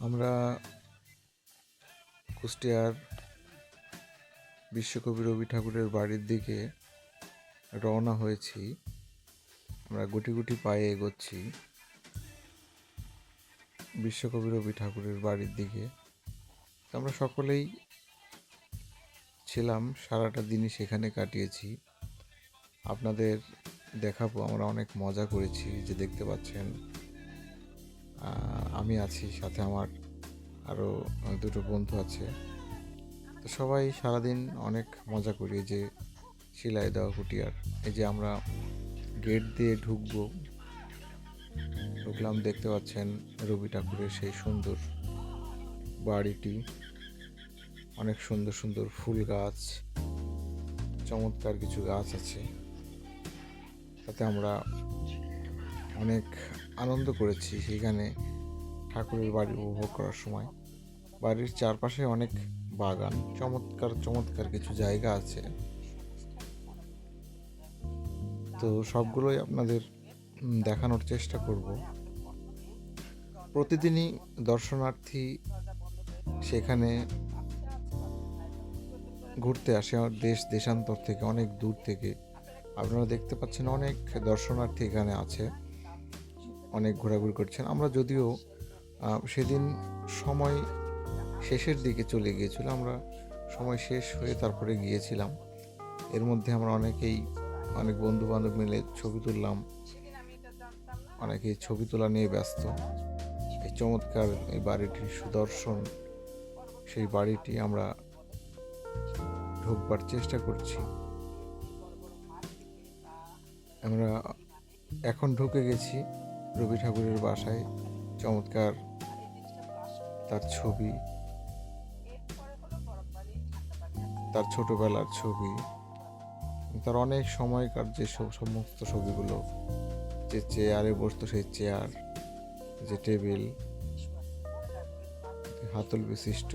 আমরা কুষ্টিয়ার বিশ্বকবি রবি ঠাকুরের বাড়ির দিকে রওনা হয়েছি। আমরা গুটি গুটি পায়ে এগোচ্ছি বিশ্বকবি রবি ঠাকুরের বাড়ির দিকে। আমরা সকলেই ছিলাম, সারাটা দিনই সেখানে কাটিয়েছি। আপনাদের দেখাবো, আমরা অনেক মজা করেছি যে দেখতে পাচ্ছেন। আমি আছি, সাথে আমার আরও দুটো বন্ধু আছে। তো সবাই সারাদিন অনেক মজা করি যে শিলাই দেওয়া কুটিয়ার। এই যে আমরা গেট দিয়ে ঢুকবো, ঢুকলাম, দেখতে পাচ্ছেন রবি ঠাকুরের সেই সুন্দর বাড়িটি। অনেক সুন্দর সুন্দর ফুল গাছ, চমৎকার কিছু গাছ আছে। তাতে আমরা অনেক আনন্দ করেছি সেখানে ঠাকুরের বাড়ি উপভোগ করার সময়। বাড়ির চারপাশে অনেক বাগান, চমৎকার চমৎকার কিছু জায়গা আছে। তো সবগুলোই আপনাদের দেখানোর চেষ্টা করব। প্রতিদিনই দর্শনার্থী সেখানে ঘুরতে আসে দেশ, দেশান্তর থেকে, অনেক দূর থেকে। আপনারা দেখতে পাচ্ছেন অনেক দর্শনার্থী এখানে আছে। অনেক ঘোরাঘুরি করছেন। আমরা যদিও সেদিন সময় শেষের দিকে চলে গিয়েছিল, আমরা সময় শেষ হয়ে তারপরে গিয়েছিলাম। এর মধ্যে আমরা অনেকেই, অনেক বন্ধু বান্ধব মিলে ছবি তুললাম। অনেকেই ছবি তোলা নিয়ে ব্যস্ত। এই চমৎকার এই বাড়িটির সুদর্শন, সেই বাড়িটি আমরা ঢুকবার চেষ্টা করছি। আমরা এখন ঢুকে গেছি। রবি ঠাকুরের বাসায় চমৎকার তার ছবি, তার ছোটবেলার ছবি, তার অনেক সময়কার যে সমস্ত ছবিগুলো, যে চেয়ারে বসতো সেই চেয়ার, যে টেবিল, হাতল বিশিষ্ট,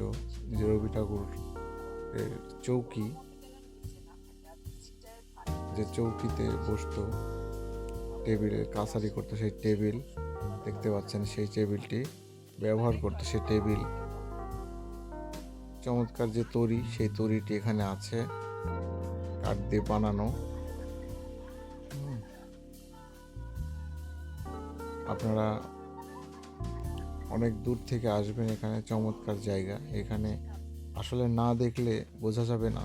যে রবি ঠাকুর চৌকি, যে চৌকিতে বসতো। টেবিলে কাছারি করতো সেই টেবিল, দেখতে পাচ্ছেন সেই টেবিলটি ব্যবহার করতো সেই টেবিল। চমৎকার যে তরি, সেই তরিটি এখানে আছে। কাঠ দিয়ে বানানো। আপনারা অনেক দূর থেকে আসবেন এখানে, চমৎকার জায়গা। এখানে আসলে না দেখলে বোঝা যাবে না।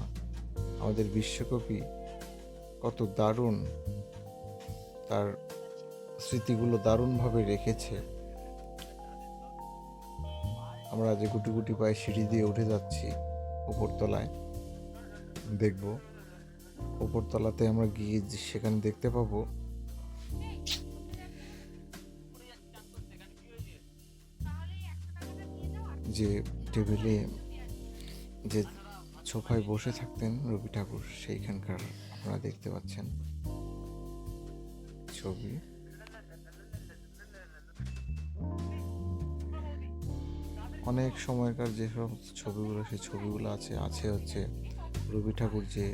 আমাদের বিশ্বকবি কত দারুণ তার স্মৃতিগুলো দারুণভাবে রেখেছে। আমরা যে গুটি গুটি পায়ে সিঁড়ি দিয়ে উঠে যাচ্ছি উপরতলায়, দেখব। উপরতলাতে আমরা গিয়ে সেখানে দেখতে পাবো যে টেবিলে যে সোফায় বসে থাকতেন রবি ঠাকুর, সেইখানকার আপনারা দেখতে পাচ্ছেন। ছবি। অনেক সময়কার যে যেসব ছবিগুলো, সেই ছবিগুলো আছে আছে হচ্ছে রবি ঠাকুর যে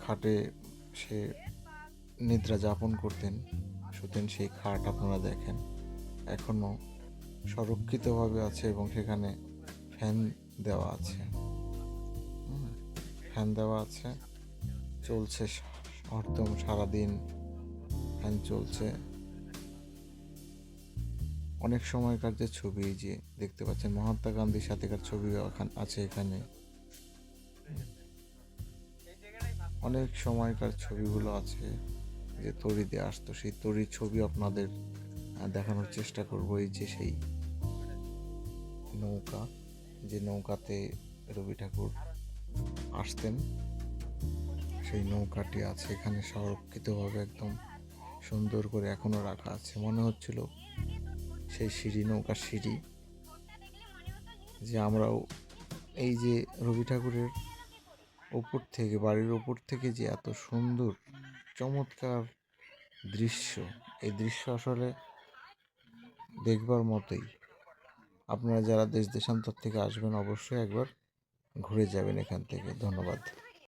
খাটে সে নিদ্রা যাপন করতেন, শুতেন সেই খাট আপনারা দেখেন। এখনও সংরক্ষিতভাবে আছে এবং সেখানে ফ্যান দেওয়া আছে। ফ্যান দেওয়া আছে, চলছে হরদম সারাদিন ফ্যান চলছে। অনেক সময়কার যে ছবি যে দেখতে পাচ্ছেন মহাত্মা গান্ধীর সাথেকার ছবি আছে এখানে। অনেক সময়কার ছবিগুলো আছে যে তরি দিয়ে আসতো, সেই তরির ছবি আপনাদের দেখানোর চেষ্টা করব, এই যে সেই নৌকা, যে নৌকাতে রবি ঠাকুর আসতেন। সেই নৌকাটি আছে, এখানে সংরক্ষিতভাবে একদম সুন্দর করে এখনও রাখা আছে। মনে হচ্ছিল সেই সিঁড়ি, নৌকার সিঁড়ি, যে আমরাও এই যে রবি ঠাকুরের ওপর থেকে, বাড়ির ওপর থেকে যে এত সুন্দর, চমৎকার দৃশ্য, এই দৃশ্য আসলে দেখবার মতোই। আপনারা যারা দেশ দেশান্তর থেকে আসবেন, অবশ্যই একবার ঘুরে যাবেন এখান থেকে। ধন্যবাদ।